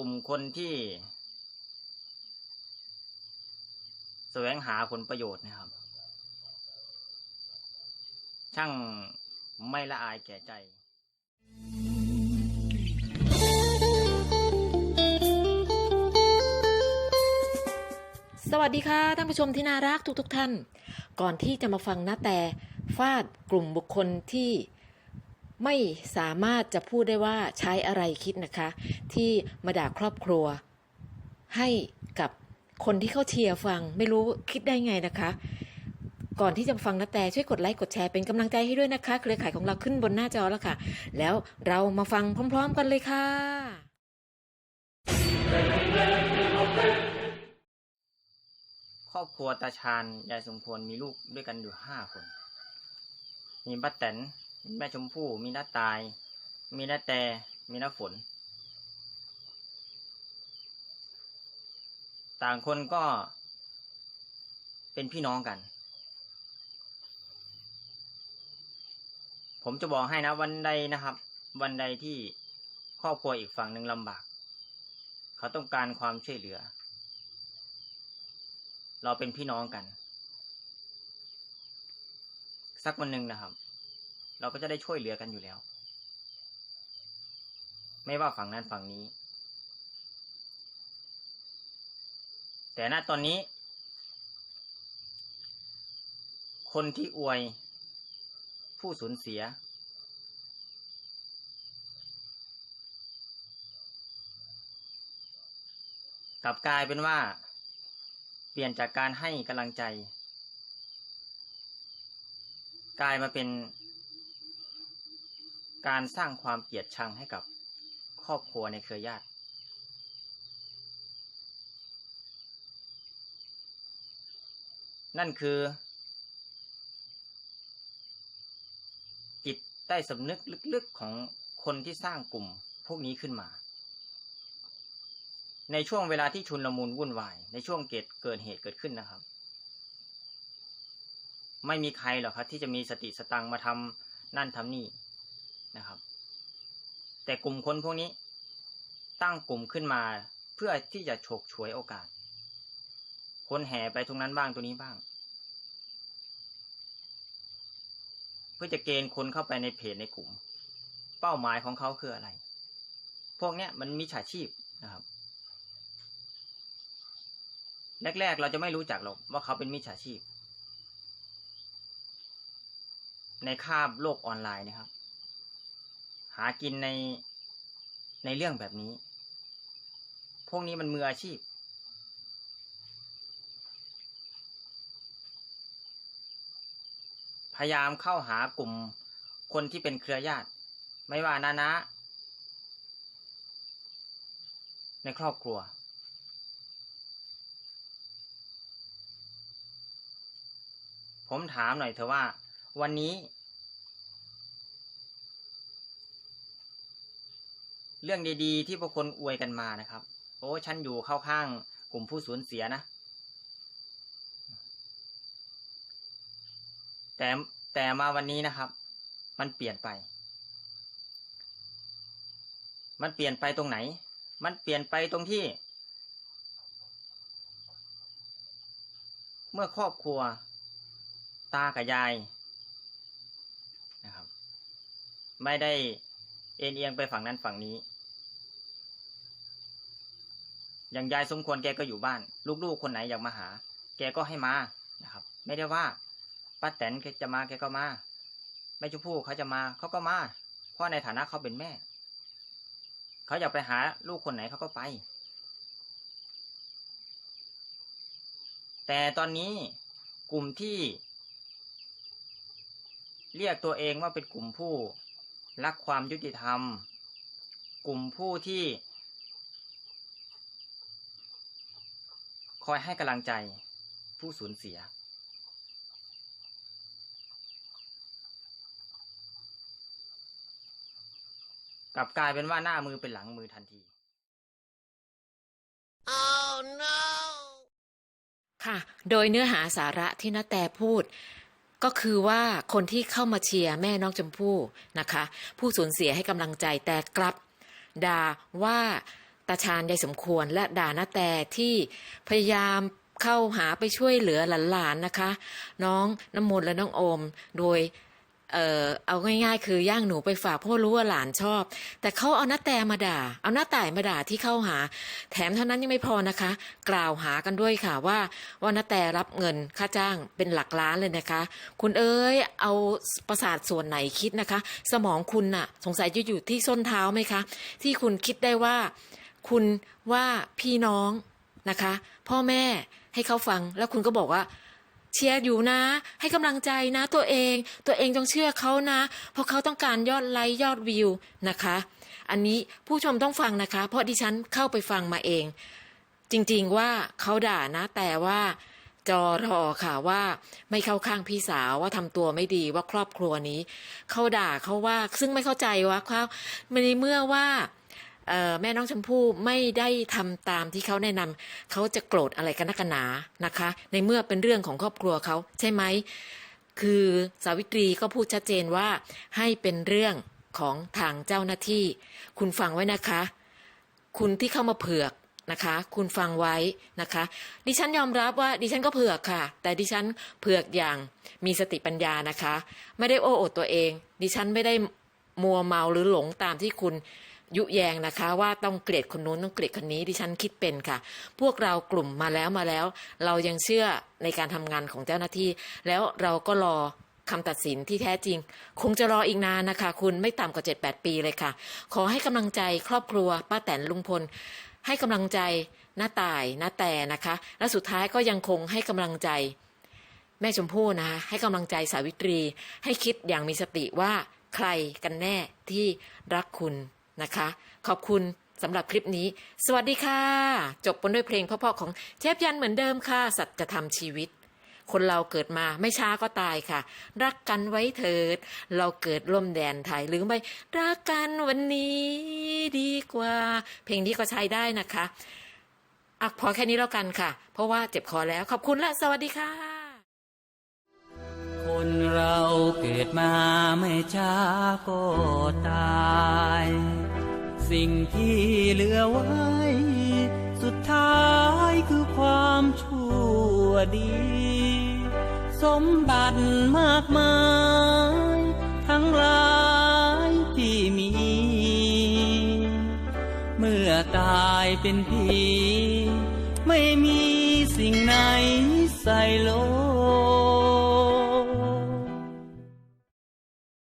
กลุ่มคนที่แสวงหาผลประโยชน์นะครับ ช่างไม่ละอายแก่ใจสวัสดีค่ะท่านผู้ชมที่น่ารักทุกๆทท่าน ก่อนที่จะมาฟังนาแต่ฟาดกลุ่มบุคคลที่ ไม่สามารถจะพูดได้ว่าใช้อะไรคิดนะคะ ที่มาด่าครอบครัว ให้กับคนที่เขาเชียร์ฟังไม่รู้คิดได้ไงนะคะ ก่อนที่จะฟังนาแต่ช่วยกดไลค์กดแชร์เป็นกำลังใจให้ด้วยนะคะ เครือข่ายของเราขึ้นบนหน้าจอแล้วค่ะ แล้วเรามาฟังพร้อม ๆ กันเลยค่ะ ครอบครัวตาชาญยายสมควรมีลูกด้วยกันอยู่ห้าคน มีป้าแตน แม่ชมพู่มีน้าตาย มีน้าแต่มีน้าฝน ต่างคนก็เป็นพี่น้องกัน ผมจะบอกให้นะวันใดนะครับ วันใดที่ครอบครัวอีกฝั่งหนึ่งลำบาก เขาต้องการความช่วยเหลือ เราเป็นพี่น้องกัน สักวันหนึ่งนะครับ เราก็จะได้ช่วยเหลือกันอยู่แล้ว ไม่ว่าฝั่งนั้นฝั่งนี้ แต่ณตอนนี้ คนที่อวยผู้สูญเสีย กลับกลายเป็นว่า เปลี่ยนจากการให้กำลังใจ กลายมาเป็น การสร้างความเกลียดชังให้กับครอบครัวในเครือญาติ นั่นคือ จิตใต้สำนึกลึกๆของคนที่สร้างกลุ่มพวกนี้ขึ้นมา ในช่วงเวลาที่ชุนลมุนวุ่นวาย ในช่วงเกิดเกิดเหตุเกิดขึ้นนะครับ ไม่มีใครหรอกครับ ที่จะมีสติสตังมาทำนั่นทำนี่ นะครับ แต่กลุ่มคนพวกนี้ ตั้งกลุ่มขึ้นมาเพื่อที่จะฉกฉวยโอกาส คนแห่ไปตรงนั้นบ้างตรงนี้บ้าง เพื่อจะเกณฑ์คนเข้าไปในเพจในกลุ่ม เป้าหมายของเขาคืออะไร พวกเนี้ยมันมีฉาชีพนะครับแรกๆ เราจะไม่รู้จักหรอกว่าเขาเป็นมิจฉาชีพ ในคาบโลกออนไลน์นะครับ หากินในในเรื่องแบบนี้ พวกนี้มันมืออาชีพ พยายามเข้าหากลุ่มคนที่เป็นเครือญาติ ไม่ว่านานะในครอบครัว ผมถามหน่อยเถอะว่า วันนี้ เรื่องดีๆ ที่พวกคนอวยกันมานะครับ โอ้ฉันอยู่เข้าข้างกลุ่มผู้สูญเสียนะ แต่แต่มาวันนี้นะครับ มันเปลี่ยนไป มันเปลี่ยนไปตรงไหน มันเปลี่ยนไปตรงที่ เมื่อครอบครัว ตากับยายนะครับ ไม่ได้เอ็นเอียงไปฝั่งนั้นฝั่งนี้ อย่างยายสมควรแกก็อยู่บ้าน ลูกๆคนไหนอยากมาหา แกก็ให้มานะครับ ไม่ได้ว่าป้าแตนแกจะมาแกก็มาแม่ชมพู่เขาจะมาเขาก็มา เพราะในฐานะเขาเป็นแม่ เขาอยากไปหาลูกคนไหนเขาก็ไป แต่ตอนนี้กลุ่มที่ เรียกตัวเองว่าเป็นกลุ่มผู้รักความยุติธรรม กลุ่มผู้ที่ คอยให้กำลังใจผู้สูญเสีย กลับกลายเป็นว่าหน้ามือเป็นหลังมือทันทีค่ะ โดยเนื้อหาสาระที่นาแต่พูดก็คือว่าคนที่เข้ามาเชียร์แม่น้องชมพู่นะคะ ผู้สูญเสียให้กำลังใจแต่กลับด่าว่า ตาชาญยายสมควรและด่านาแต่ที่พยายามเข้าหาไปช่วยเหลือหลานๆนะคะ น้องน้ำมนต์และน้องโอม โดยเออเอาง่ายๆ คือย่างหนูไปฝากเพราะรู้ว่าหลานชอบ แต่เขาเอาหน้าแต่มาด่า เอาหน้าต่ายมาด่าที่เข้าหา แถมเท่านั้นยังไม่พอนะคะ กล่าวหากันด้วยค่ะว่าว่าน้าแต่รับเงินค่าจ้างเป็นหลักล้านเลยนะคะ คุณเอ้ยเอาประสาทส่วนไหนคิดนะคะ สมองคุณน่ะ สงสัยจะอยู่ที่ส้นเท้าไหมคะ ที่คุณคิดได้ว่า คุณว่าพี่น้องนะคะ พ่อแม่ให้เขาฟังแล้วคุณก็บอกว่า เชียร์อยู่นะ ให้กำลังใจนะตัวเอง ตัวเองต้องเชื่อเขานะ เพราะเขาต้องการยอดไลค์ยอดวิวนะคะ อันนี้ผู้ชมต้องฟังนะคะ เพราะดิฉันเข้าไปฟังมาเอง จริงๆว่าเขาด่านะ แต่ว่าจอรอค่ะว่าไม่เข้าข้างพี่สาวว่าทำตัวไม่ดีว่าครอบครัวนี้เขาด่าเขาว่าซึ่งไม่เข้าใจว่าเขาในเมื่อว่า แม่น้องชมพู่ไม่ได้ทำตามที่เขาแนะนำเขาจะโกรธอะไรกันนักกันหนานะคะ ในเมื่อเป็นเรื่องของครอบครัวเขาใช่ไหมคือสาวิตรีก็พูดชัดเจนว่าให้เป็นเรื่องของทางเจ้าหน้าที่ คุณฟังไว้นะคะ คุณที่เข้ามาเผือกนะคะ คุณฟังไว้นะคะ ดิฉันยอมรับว่าดิฉันก็เผือกค่ะ แต่ดิฉันเผือกอย่างมีสติปัญญานะคะ ไม่ได้โอ้อดตัวเอง ดิฉันไม่ได้มัวเมาหรือหลงตามที่คุณ ยุแยงนะคะว่าต้องเกลียดคนนู้นต้องเกลียดคนนี้ดิฉันคิดเป็นค่ะ พวกเรากลุ่มมาแล้วมาแล้ว เรายังเชื่อในการทำงานของเจ้าหน้าที่ แล้วเราก็รอคำตัดสินที่แท้จริง คงจะรออีกนานนะคะ คุณไม่ต่ำกว่า7-8ปีเลยค่ะ ขอให้กำลังใจครอบครัวป้าแตนลุงพล ให้กำลังใจน้าตายน้าแต่นะคะ และสุดท้ายก็ยังคงให้กำลังใจแม่ชมพู่นะคะให้กำลังใจสาวิตรี ให้คิดอย่างมีสติว่าใครกันแน่ที่รักคุณ นะคะ ขอบคุณสำหรับคลิปนี้ สวัสดีค่ะ จบบนด้วยเพลงพราะๆของเชฟยันเหมือนเดิมค่ะ สัจธรรมชีวิต คนเราเกิดมาไม่ช้าก็ตายค่ะ รักกันไว้เถิด เราเกิดร่วมแดนไทยหรือไม่รักกันวันนี้ดีกว่า เพลงนี้ก็ใช้ได้นะคะอะพอแค่นี้แล้วกันค่ะ เพราะว่าเจ็บคอแล้ว ขอบคุณและสวัสดีค่ะ คนเราเกิดมาไม่ช้าก็ตาย สิ่งที่เหลือไว้ สุดท้ายคือความชั่วดี สมบัติมากมาย ทั้งหลายที่มี เมื่อตายเป็นผี ไม่มีสิ่งไหนใส่โล